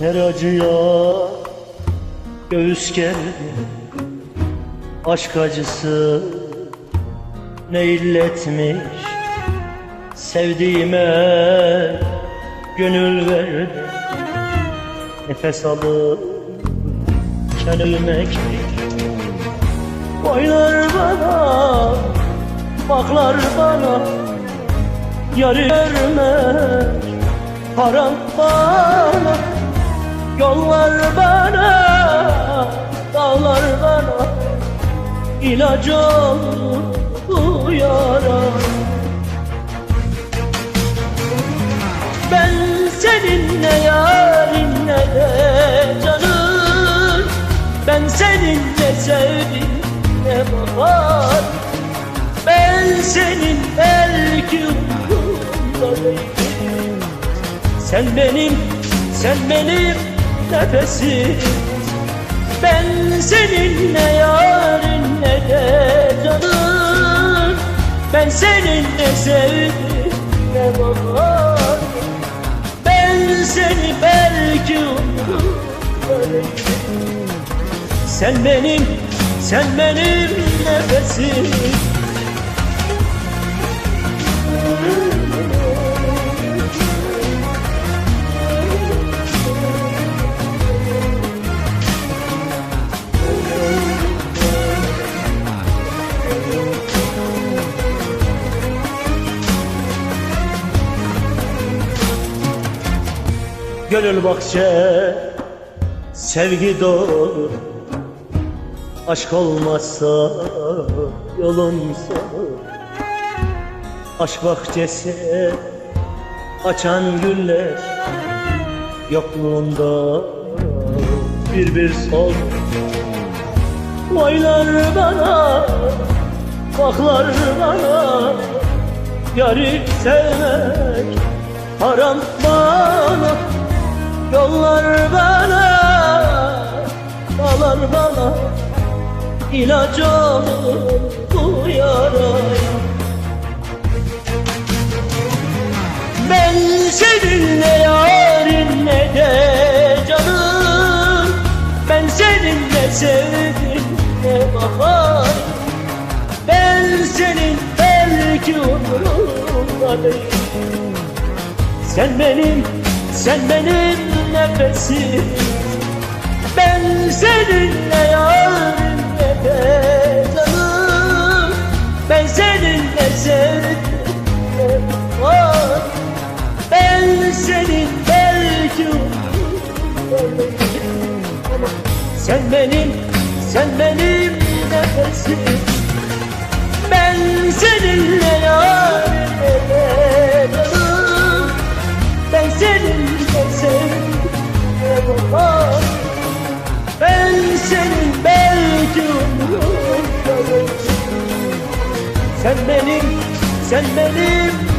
Her acıya göğüs gerdi. Aşk acısı ne illetmiş? Sevdiğime gönül verdi. Nefes alıp ölmek Boylar bana, baklar bana. Yarı görmek haram bana Yollar bana, dağlar bana ilaç olur bu yara. Ben seninle yarinle de canım Ben seninle sevdim ne bahar. Ben senin belki umrunda değilim. Sen benim, sen benim nefesim Ben seninle yarinle de canım. Ben seninle sevdim ne bahar Ben seni belki değilim Sen benim, sen benim nefesim Gönül bahçe sevgi dolu. Aşk olmazsa sonu Aşk bahçesi açan güller Yokluğunda bir bir sol. Boylar bana, baklar bana Yarı sevmek haram bana Yollar bana, dağlar bana. İlaç olur bu yaraya. Ben seninle yarinle de canım. Ben seninle sevdim ne bahar. Ben senin belki umurumda değilim Sen benim, sen benim nefesim Ben seninle yarinle de canım Ben seninle sevdim ben senin belki. Sen benim, sen benim nefesim. Ben seninle yarim Sen benim, sen benim